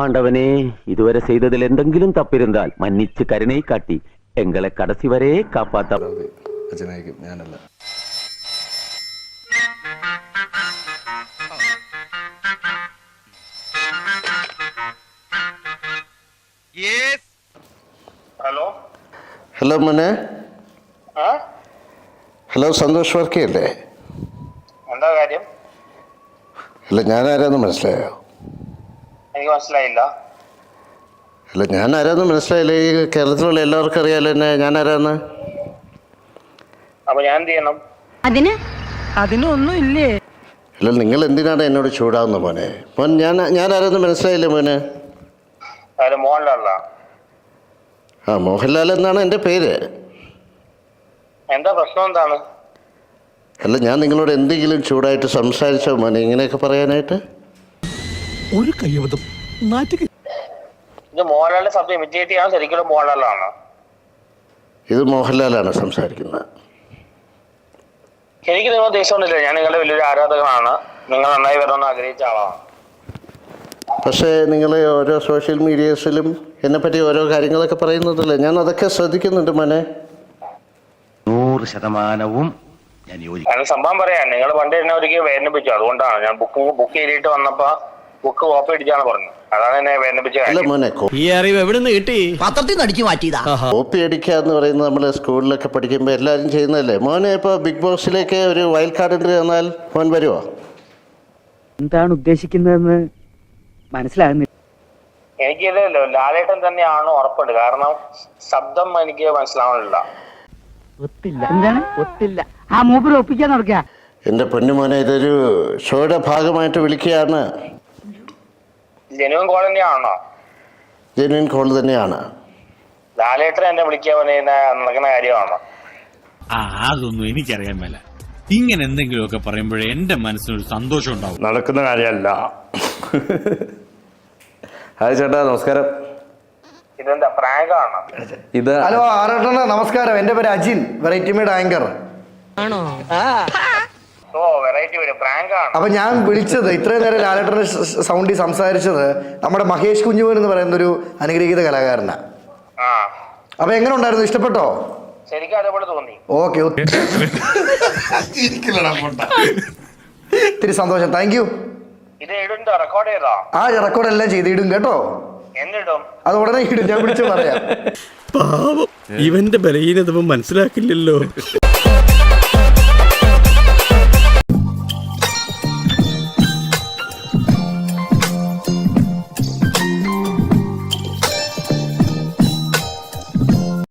ஆண்டவனே இதுவரை செய்ததில் எந்தெங்கிலும் தப்பிருந்தால் மன்னிச்சு கருணை காட்டி எங்களை கடைசி வரை காப்பாத்த അച്ഛനായിരിക്കും ഞാനല്ല ഹലോ ഹലോ മോനെ ആ ഹലോ സന്തോഷ് വർക്കിയല്ലേ എന്താ കാര്യം അല്ല ഞാനാരാന്ന് മനസ്സിലായോ എനിക്ക് മനസ്സിലായില്ല. അല്ല ഞാൻ ആരാന്ന് മനസ്സിലായില്ല. ഈ കേരളത്തിലുള്ള എല്ലാവർക്കും അറിയാലോ എന്നെ. ഞാൻ ആരാന്ന് അപ്പൊ ഞാൻ എന്ത് ചെയ്യണം അതിന് അതിനൊന്നും ഇല്ലേ? അല്ല നിങ്ങൾ എന്തിനാണ് എന്നോട് ചൂടാവുന്ന മോനെ? മോൻ ഞാൻ ഞാൻ ആരാന്ന് മനസ്സിലായില്ലേ മോനെ? മോഹൻലാല. ആ മോഹൻലാൽ എന്നാണ് എന്റെ പേര്. എന്താ പ്രശ്നം എന്താണ്? അല്ല ഞാൻ നിങ്ങളോട് എന്തെങ്കിലും ചൂടായിട്ട് സംസാരിച്ചോ മോനെ? ഇങ്ങനെയൊക്കെ പറയാനായിട്ട്? ഒരു കയ്യബദ്ധം. നാറ്റുക ഇത് മോഹൻലാലിന്റെ ശബ്ദം ഇമിറ്റേറ്റ് ചെയ്യാൻ ശരിക്കും മോഹൻലാലാണ്. ഇത് മോഹൻലാലാണ് സംസാരിക്കുന്നത്. എനിക്ക് നിങ്ങൾ ദേഷ്യമൊന്നുമില്ല ഞാൻ നിങ്ങളുടെ വലിയൊരു ആരാധകനാണ്. നിങ്ങൾ നന്നായി വരണമെന്ന് ആഗ്രഹിച്ച ആളാണ്. പക്ഷേ നിങ്ങൾ ഓരോ സോഷ്യൽ മീഡിയസിലും എന്നെ പറ്റി ഓരോ കാര്യങ്ങളൊക്കെ പറയുന്നതല്ലേ? ഞാൻ അതൊക്കെ ശ്രദ്ധിക്കുന്നുണ്ട് മോനെ. നൂറ് ശതമാനവും ഞാൻ സംഭവം പറയാം. നിങ്ങൾ പണ്ട് എന്നെ ഒരിക്കൽ വേദനിപ്പിച്ചു. അതുകൊണ്ടാണ് ഞാൻ ബുക്ക് ബുക്ക് ചെയ്തിട്ട് വന്നപ്പോ ബുക്ക് കോപ്പി അടിച്ചാണ് പറഞ്ഞത്. അതാണ് എന്നെ വേദനിപ്പിച്ച അല്ല മോനെ കോ- ഈ അറിവ് എവിടെ നിന്ന് കിട്ടി? പത്രത്തിൽ നിന്ന് അടിച്ചു മാറ്റിയതാ. കോപ്പി അടിക്കുക എന്ന് പറയുന്നത് നമ്മൾ സ്കൂളിലൊക്കെ പഠിക്കുമ്പോൾ എല്ലാവരും ചെയ്യുന്നതല്ലേ? മോനെ ഇപ്പോൾ ബിഗ് ബോസിലേക്ക് ഒരു വൈൽഡ് കാർഡ് എൻട്രി തന്നാൽ മോൻ വരുമോ എന്താണ് ഉദ്ദേശിക്കുന്നതെന്ന് മനസ്സിലാകുന്നില്ല. എനിക്കിത് ലാലേട്ടൻ തന്നെയാണ് ഉറപ്പുണ്ട്. കാരണം ശബ്ദം എനിക്ക് മനസ്സിലാവണില്ല ഒത്തില്ല. എന്താണ്? ഒത്തില്ല. ആ മൂപ്പര് ഒപ്പിക്കാൻ നടക്കുക എന്റെ പൊന്നുമോനെ ഇതൊരു ഷോയുടെ ഭാഗമായിട്ട് വിളിക്കുകയാണ്. ജനുവൻ കോൾ തന്നെയാണോ? ജെന്വിൻ കോൾ തന്നെയാണ്. ലാലേട്ടൻ എന്നെ വിളിക്കാൻ പറയുന്ന നടക്കുന്ന കാര്യമാണോ? ആ അതൊന്നും എനിക്കറിയാൻ മേല. ഇങ്ങനെ എന്തെങ്കിലുമൊക്കെ പറയുമ്പോഴേ എന്റെ മനസ്സിനൊരു സന്തോഷം ഉണ്ടാവും. നടക്കുന്ന കാര്യമല്ല. ഹായ് ചേട്ടാ നമസ്കാരം. ഇതെന്താ പ്രാങ്ക് ആണോ ഇത് ഹലോ ആറേട്ടാ നമസ്കാരം. എന്റെ പേര് അജിൻ വെറൈറ്റി മേഡ് ആങ്കർ. ഓ വരും. അപ്പൊ ഞാൻ വിളിച്ചത് ഇത്രയും നേരം ലാലേട്ടന്റെ സൗണ്ടി സംസാരിച്ചത് നമ്മുടെ മഹേഷ് കുഞ്ഞുമോൻ എന്ന് പറയുന്ന ഒരു അനുഗ്രഹീത കലാകാരനാ. ആ. അപ്പൊ എങ്ങനെ ഉണ്ടായിരുന്നു? ഇഷ്ടപ്പെട്ടോ? ശരിക്കും അതേപോലെ തോന്നി. ഓക്കെ സന്തോഷം. താങ്ക് യു ഇത് ഇടുണ്ടോ റെക്കോർഡ് ചെയ്തോ? ആ റെക്കോർഡ് എല്ലാം ചെയ്ത് ഇടും കേട്ടോ. എന്നിടും. അത് ഉടനെ ഇടും. ഞാൻ വിളിച്ചു പറയാം. പാവം. ഇവന്റെ ബലഹീനത മനസ്സിലാക്കില്ലല്ലോ.